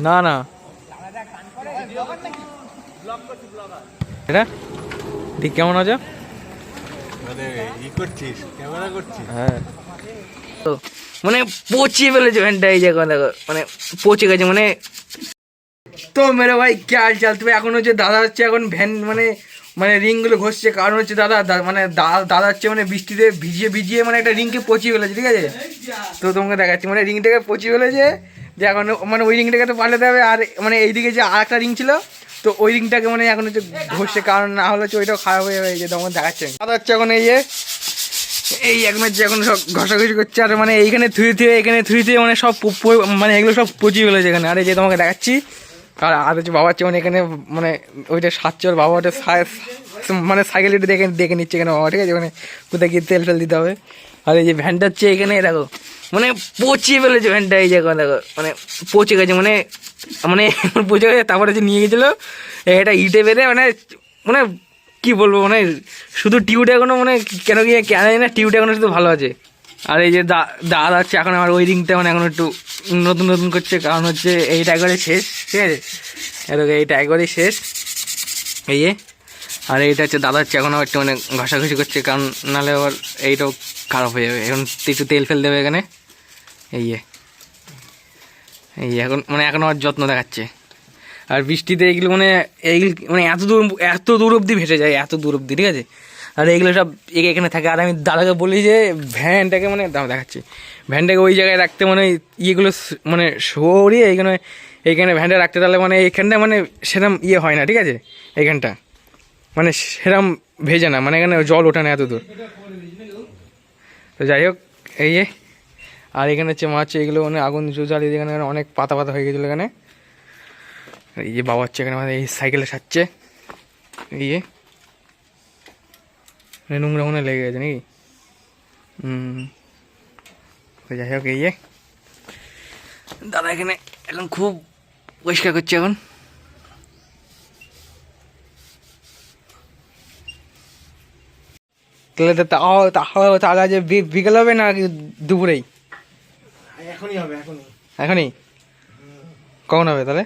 না না। এটা? ঠিক কেমন আছো? মানে হ্যাঁ। তো মানে পচিয়ে ফেলেছে ভ্যানটা এই জায়গা দেখো মানে পচে গেছে মানে তো মেরে ভাই কে হাল চাল? তবে এখন হচ্ছে দাদা হচ্ছে এখন ভ্যান মানে মানে রিংগুলো ঘষছে কারণ হচ্ছে দাদা দা- মানে দাদা হচ্ছে মানে বৃষ্টিতে ভিজিয়ে ভিজিয়ে মানে একটা রিংকে পচিয়ে ফেলেছে ঠিক আছে? তো তোমাকে দেখাচ্ছি মানে রিংটাকে পচিয়ে ফেলেছে যে এখন মানে ওই রিংটাকে তো পাল্টাতে হবে, আর মানে এইদিকে যে আর একটা রিং ছিল, তো ওই রিংটাকে মানে এখন হচ্ছে ঘষছে, কারণ না হলে হচ্ছে ওইটাও খারাপ হয়ে যাবে যে তোমাকে দেখাচ্ছে। দাদা হচ্ছে এখন এই যে, এই এখন হচ্ছে এখন সব ঘষাঘষি করছে, আর মানে এইখানে থুয়ে থুয়ে, এখানে থুয়ে থুয়ে মানে সব মানে এগুলো সব পচিয়ে ফেলেছে এখানে আর এই যে তোমাকে দেখাচ্ছি, আর আর হচ্ছে বাবা হচ্ছে মানে এখানে মানে ওইটা সাতছে ওর বাবা ওটা মানে সাইকেল দেখে দেখে নিচ্ছে এখানে বাবা, ঠিক আছে? মানে কোথায় গিয়ে তেল ফেল দিতে হবে। আর এই যে ভ্যানটা হচ্ছে এখানে, দেখো মানে পচিয়ে ফেলেছে ভ্যানটা, এই জায়গা দেখো মানে পচে গেছে মানে মানে পচে গেছে, তারপরে যে নিয়ে গেছিল, এটা ইটে বেঁধে মানে মানে কি বলব মানে শুধু টিউটা এখনও মানে কেন কি কেন জানি না টিউটা এখনও শুধু ভালো আছে। আর এই যে দা, দাদা হচ্ছে এখন আমার ওই রিংটা মানে এখন একটু নতুন নতুন করছে, কারণ হচ্ছে এইটা একবারে শেষ, ঠিক আছে? এরকম এইটা একবারেই শেষ, এই যে, আর এইটা হচ্ছে দাদা হচ্ছে এখন আবার একটু মানে ঘষাঘষি করছে, কারণ নাহলে আবার এইটাও খারাপ হয়ে যাবে। এখন একটু তেল ফেল দেবে এখানে। এই এই এখন মানে এখন আমার যত্ন দেখাচ্ছে। আর বৃষ্টিতে এইগুলো মানে এইগুলো মানে এত দূর এত দূর অবধি ভেসে যায়, এত দূর অবধি, ঠিক আছে? আর এইগুলো সব এখানে থাকে। আর আমি দাদাকে বলি যে, ভ্যানটাকে মানে দাম দেখাচ্ছি। ভ্যানটাকে ওই জায়গায় রাখতে মানে ইয়েগুলো মানে সরিয়ে এইখানে এইখানে ভ্যানটা রাখতে তাহলে মানে এইখানটা মানে সেরম ইয়ে হয় না, ঠিক আছে? এইখানটা। মানে সেরম ভেজে না। মানে এখানে জল ওঠে না এত দূর। তো যাই হোক, এই যে। আর এখানে হচ্ছে মাছ এগুলো মানে আগুন জ্বালিয়ে এখানে অনেক পাতা পাতা হয়ে গেছিল এখানে। এই যে বাবা হচ্ছে এখানে আমাদের এই সাইকেলে সাচ্ছে এই যে। মানে নোংরা মনে লেগে গেছে নাকি? হুম। যাই হোক, এই যে। দাদা এখানে এখন খুব পরিষ্কার করছে এখন। তাহলে তো তাহলে বি- বিকেল হবে না দুপুরেই? এখনই হবে এখনই। এখনই? কখন হবে তাহলে?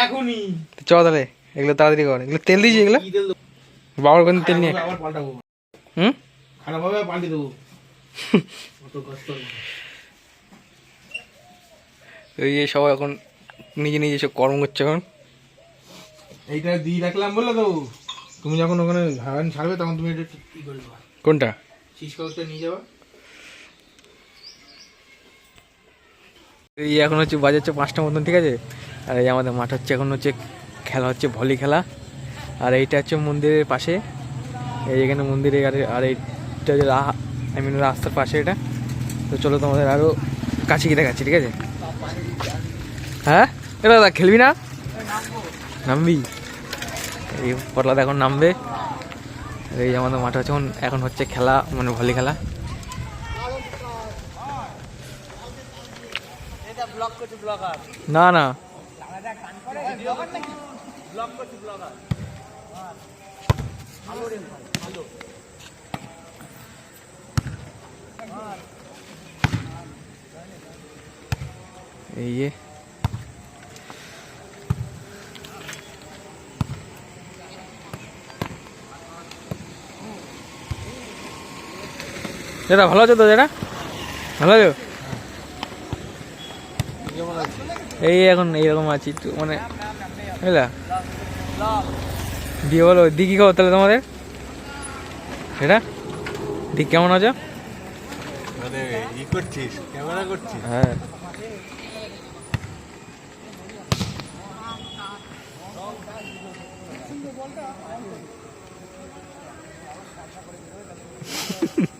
এখনই। চ তাহলে এগুলো তাড়াতাড়ি কর। এগুলো তেল দিয়েছি এগুলো? বাবার কোন তেল নিয়ে। হুম? খারাপ হবে পাল্টে দেবো। এই যে সবাই এখন নিজে নিজে সব কর্ম করছে এখন। এইটা দিয়ে রাখলাম বলে তো তুমি যখন ওখানে ধান ছাড়বে তখন তুমি এটা কি করবে কোনটা? শীষ কাগজটা নিয়ে যাবা। এই এখন হচ্ছে বাজে হচ্ছে পাঁচটা মতন ঠিক আছে? আর এই আমাদের মাঠ হচ্ছে এখন হচ্ছে খেলা হচ্ছে ভলি খেলা। আর এইটা হচ্ছে মন্দিরের পাশে। এই এখানে মন্দিরে আর আর এইটা যে আই মিন রাস্তার পাশে এটা। তো চলো তোমাদের আরও কাছে গিয়ে দেখাচ্ছি ঠিক আছে? হ্যাঁ? এ দাদা খেলবি না? নামবি? এই পটলা এখন নামবে। এই আমাদের মাঠে হচ্ছে এখন হচ্ছে খেলা মানে ভলি খেলা। না না। এই দাদা, ভালো আছো তো দাদা? ভালো আছো? এই এখন এইরকম আছি একটু মানে বুঝলা? দিয়ে বলো দি কি খবর তাহলে তোমাদের? এটা দি কেমন আছো? ই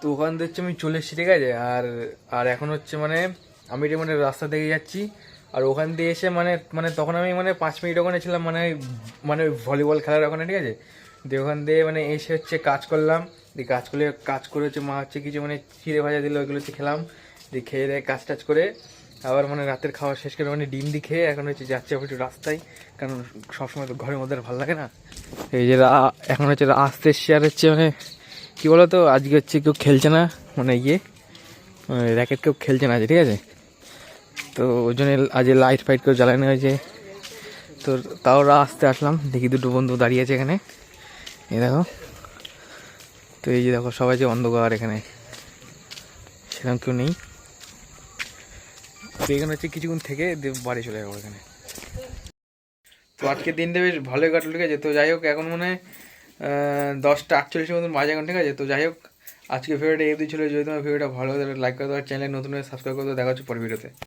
তো ওখান থেকে আমি চলে এসেছি, ঠিক আছে? আর আর এখন হচ্ছে মানে আমি এটা মানে রাস্তা থেকে যাচ্ছি। আর ওখান দিয়ে এসে মানে মানে তখন আমি মানে পাঁচ মিনিট ওখানে ছিলাম মানে মানে ভলিবল খেলার ওখানে, ঠিক আছে? দিয়ে ওখান দিয়ে মানে এসে হচ্ছে কাজ করলাম। দিয়ে কাজ করলে কাজ করে হচ্ছে মা হচ্ছে কিছু মানে চিড়ে ভাজা দিল ওইগুলো হচ্ছে খেলাম। দিয়ে খেয়ে দিয়ে কাজ টাজ করে আবার মানে রাতের খাওয়া শেষ করে মানে ডিম দিয়ে খেয়ে এখন হচ্ছে যাচ্ছে একটু রাস্তায়। কারণ সবসময় তো ঘরের মধ্যে ভালো লাগে না। এই যে এখন হচ্ছে আসতে আর হচ্ছে মানে কী বলো তো আজকে হচ্ছে কেউ খেলছে না মানে ইয়ে র্যাকেট কেউ খেলছে না আজ ঠিক আছে? তো ওই জন্য আজ লাইট ফাইট করে জ্বালানো হয়েছে তো তাও আসতে আসলাম, দেখি দুটো বন্ধু দাঁড়িয়ে আছে এখানে। এই দেখো, তো এই যে দেখো সবাই যে অন্ধকার এখানে সেরকম কেউ নেই। এখানে হচ্ছে কিছুক্ষণ থেকে বাড়ি চলে যাব এখানে। তো আজকে দিনটা বেশ ভালোই কাটলো, ঠিক আছে? তো যাই হোক, এখন মনে হয় দশটা আটচল্লিশের মতন বাজে এখন, ঠিক আছে? তো যাই হোক, আজকে ভিডিওটা এই ছিল। যদি তোমার ভিডিওটা ভালো লাগে লাইক করে দেওয়ার চ্যানেল নতুন সাবস্ক্রাইব করে দেখা হচ্ছে পর ভিডিওতে